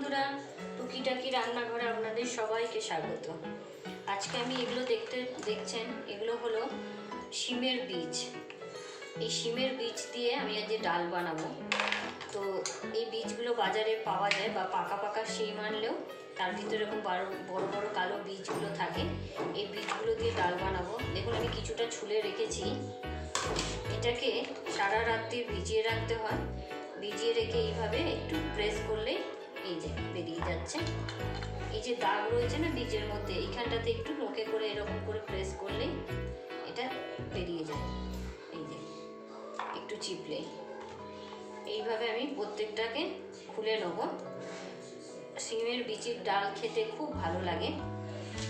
বন্ধুরা, টুকিটাকি রান্নাঘরে আপনাদের সবাইকে স্বাগত। আজকে আমি এগুলো দেখতে, দেখছেন, এগুলো হলো শিমের বীজ। এই শিমের বীজ দিয়ে আমি আজ ডাল বানাবো। তো এই বীজগুলো বাজারে পাওয়া যায় বা পাকা পাকা শিম আনলেও তার ভিতরে এরকম বড় বড় বড় কালো বীজগুলো থাকে। এই বীজগুলো দিয়ে ডাল বানাবো। দেখুন, আমি কিছুটা ছুলে রেখেছি। এটাকে সারা রাত্রি ভিজিয়ে রাখতে হয়। ভিজিয়ে রেখে এইভাবে একটু প্রেস করলেই এই যে, বেরিয়ে যাচ্ছে। এই যে দাগ রয়েছে না বীজের মধ্যে, এইখানটাতে একটু নোকে করে এরকম করে প্রেস করলেই এটা বেরিয়ে যায়। এই যে, একটু চিপলে। এইভাবে আমি প্রত্যেকটাকে খুলে নেব। সিমের বীজের ডাল খেতে খুব ভালো লাগে।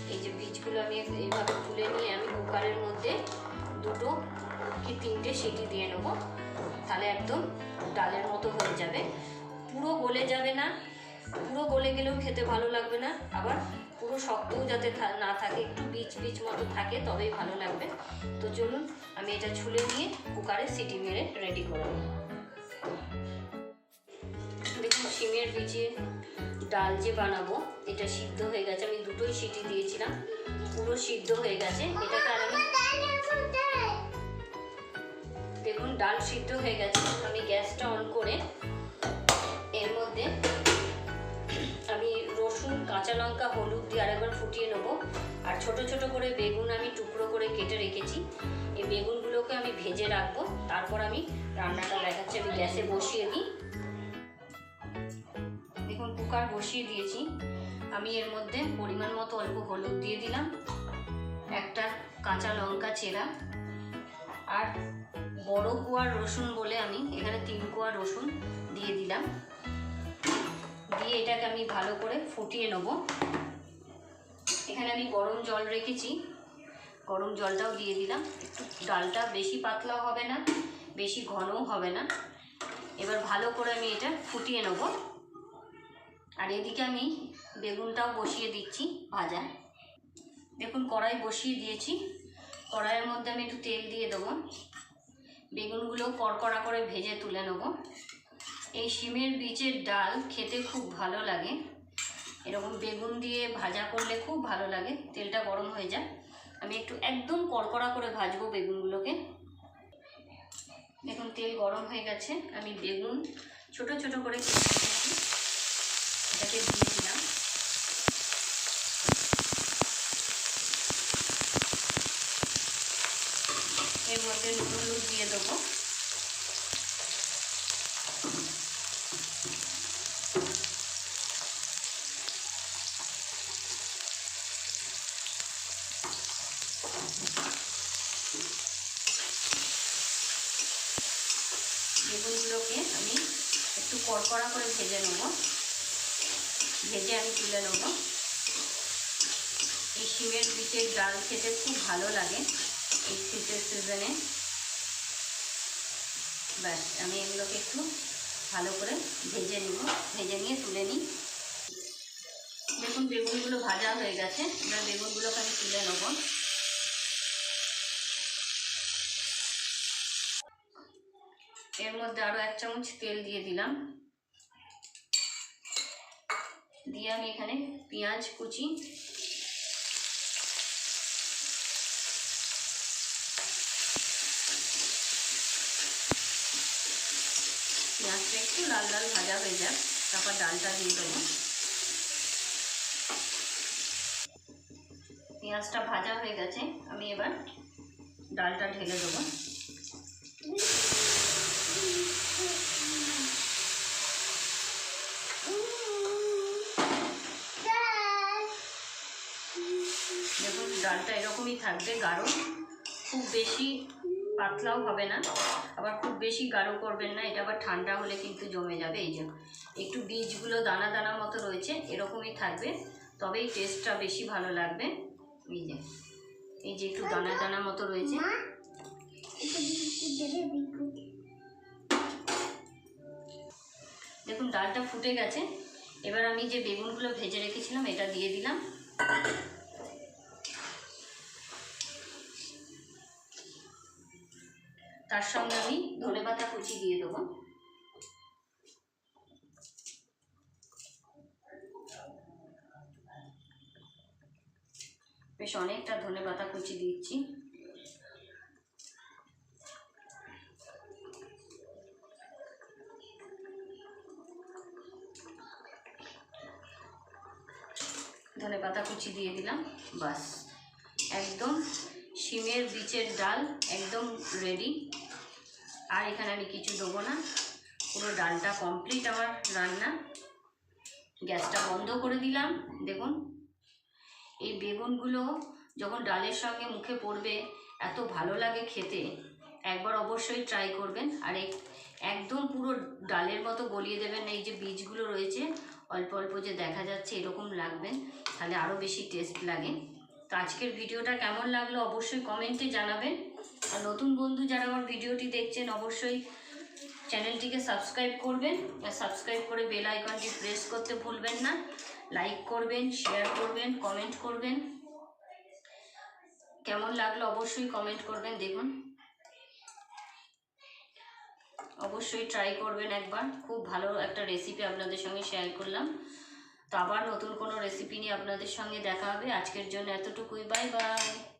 এই যে বীজগুলো আমি এইভাবে খুলে নিয়ে আমি কুকারের মধ্যে দুটো কি তিনটে সিটি দিয়ে নেব। তাহলে একদম ডালের মতো হয়ে যাবে। পুরো গলে যাবে না গেলেও খেতে ভালো লাগবে না। আবার পুরো শক্তও যাতে না থাকে, একটু বীজ বীজ মতো থাকে, তবেই ভালো লাগবে। তো চলুন, আমি এটা ছুলে নিয়ে কুকারে সিটি মেরে রেডি করে নেব দেখুন, শিমের বীজে ডাল যে বানাবো, এটা সিদ্ধ হয়ে গেছে। আমি দুটোই সিটি দিয়েছিলাম, পুরো সিদ্ধ হয়ে গেছে। এটাকে আর আমি দেখুন, ডাল সিদ্ধ হয়ে গেছে। আমি গ্যাসটা অন করে এর মধ্যে কাঁচা লঙ্কা, হলুদ দিয়ে আরেকবার ফুটিয়ে নেব। আর ছোট ছোট করে বেগুন আমি টুকরো করে কেটে রেখেছি। এই বেগুনগুলোকে আমি ভেজে রাখব। তারপর আমি রান্নাটা দেখাচ্ছি, আমি গ্যাসে বসিয়ে দিই। দেখুন, কুকার বসিয়ে দিয়েছি। আমি এর মধ্যে পরিমাণ মতো অল্প হলুদ দিয়ে দিলাম, একটা কাঁচা লঙ্কা চেরা, আর বড় কুয়ার রসুন বলে আমি এখানে তিন কুয়া রসুন দিয়ে দিলাম। দিয়ে এটাকে আমি ভালো করে ফুটিয়ে নেব। এখানে আমি গরম জল রেখেছি। গরম জলটাও দিয়ে দিলাম। একটু ডালটা বেশি পাতলাও হবে না, বেশি ঘনও হবে না। এবার ভালো করে আমি এটা ফুটিয়ে নেব। আর এদিকে আমি বেগুনটাও বসিয়ে দিচ্ছি ভাজা। দেখুন, কড়াই বসিয়ে দিয়েছি। কড়াইয়ের মধ্যে আমি একটু তেল দিয়ে দেবো। বেগুনগুলো কড়কড়া করে ভেজে তুলে নেব। এই শিমের বীজের ডাল খেতে খুব ভালো লাগে। এরকম বেগুন দিয়ে ভাজা করলে খুব ভালো লাগে, তেলটা গরম হয়ে যায়। আমি একটু একদম কড়কড়া করে ভাজবো বেগুনগুলোকে। দেখুন, তেল গরম হয়ে গেছে। আমি বেগুন ছোট ছোট করে কেটে রেখেছি এটাকে দিয়ে দিলাম এর মধ্যে নুন হলুদ দিয়ে দেবো বেগুনগুলোকে আমি কড়কড়া করে ভেজে নেব। ভেজে আমি তুলে নেব। এই শিমের বীজের ডাল খেতে খুব ভালো লাগে এই শীতের সিজনে ব্যাস, আমি এগুলোকে একটু ভালো করে ভেজে নিব। ভেজে নিয়ে তুলে নিই। দেখুন, বেগুনগুলো ভাজা হয়ে গেছে। এবার বেগুনগুলোকে আমি তুলে নেব। এর মধ্যে আরও এক চামচ তেল দিয়ে দিলাম। দিয়ে আমি এখানে পেঁয়াজ, কুচি, পেঁয়াজটা একটু লাল লাল ভাজা হয়ে যাক, তারপর ডালটা দিয়ে দেবো। পেঁয়াজটা ভাজা হয়ে গেছে, আমি এবার ডালটা ঢেলে দেবো। ডালটা এরকমই থাকবে গাঢ় খুব বেশি পাতলাও হবে না আবার খুব বেশি গাঢ় করবেন না এটা আবার ঠান্ডা হলে কিন্তু জমে যাবে এই যে। একটু বীজগুলো দানা দানা মতো রয়েছে এরকমই থাকবে তবেই টেস্টটা বেশি ভালো লাগবে। এই যে এই যে একটু দানা দানা মতো রয়েছে। দেখুন ডালটা ফুটে গেছে। এবার আমি যে বেগুনগুলো ভেজে রেখেছিলাম এটা দিয়ে দিলাম। তার সঙ্গে আমি ধনে পাতা কুচি দিয়ে দেবো। বেশ অনেকটা ধনে পাতা কুচি দিচ্ছি। ধনে পাতা কুচি দিয়ে দিলাম, বাস। একদম শিমের বীচের ডাল একদম রেডি আর এখানে আমি কিছু দেবো না। পুরো ডালটা কমপ্লিট আমার রান্না। গ্যাসটা বন্ধ করে দিলাম, দেখুন। এই বেগুনগুলো যখন ডালের সঙ্গে মুখে পড়বে, এত ভালো লাগে খেতে। একবার অবশ্যই ট্রাই করবেন। আর এক- একদম পুরো ডালের মতো গলিয়ে দেবেন। এই যে বীজগুলো রয়েছে, অল্প অল্প যে দেখা যাচ্ছে এরকম লাগবেন তাহলে আরও বেশি টেস্ট লাগে। তো আজকের ভিডিওটা কেমন লাগল অবশ্যই কমেন্টে জানাবেন। আর নতুন বন্ধু যারা আমার ভিডিওটি দেখছেন, অবশ্যই চ্যানেলটিকে সাবস্ক্রাইব করবেন। আর সাবস্ক্রাইব করে বেল আইকনটি প্রেস করতে ভুলবেন না। লাইক করবেন, শেয়ার করবেন, কমেন্ট করবেন। কেমন লাগল অবশ্যই কমেন্ট করবেন, দেখুন। অবশ্যই ট্রাই করবেন একবার। খুব ভালো একটা রেসিপি আপনাদের সঙ্গে শেয়ার করলাম। তো আবার নতুন কোনো রেসিপি নিয়ে আপনাদের সঙ্গে দেখা হবে। আজকের জন্য এতটুকুই। Bye bye.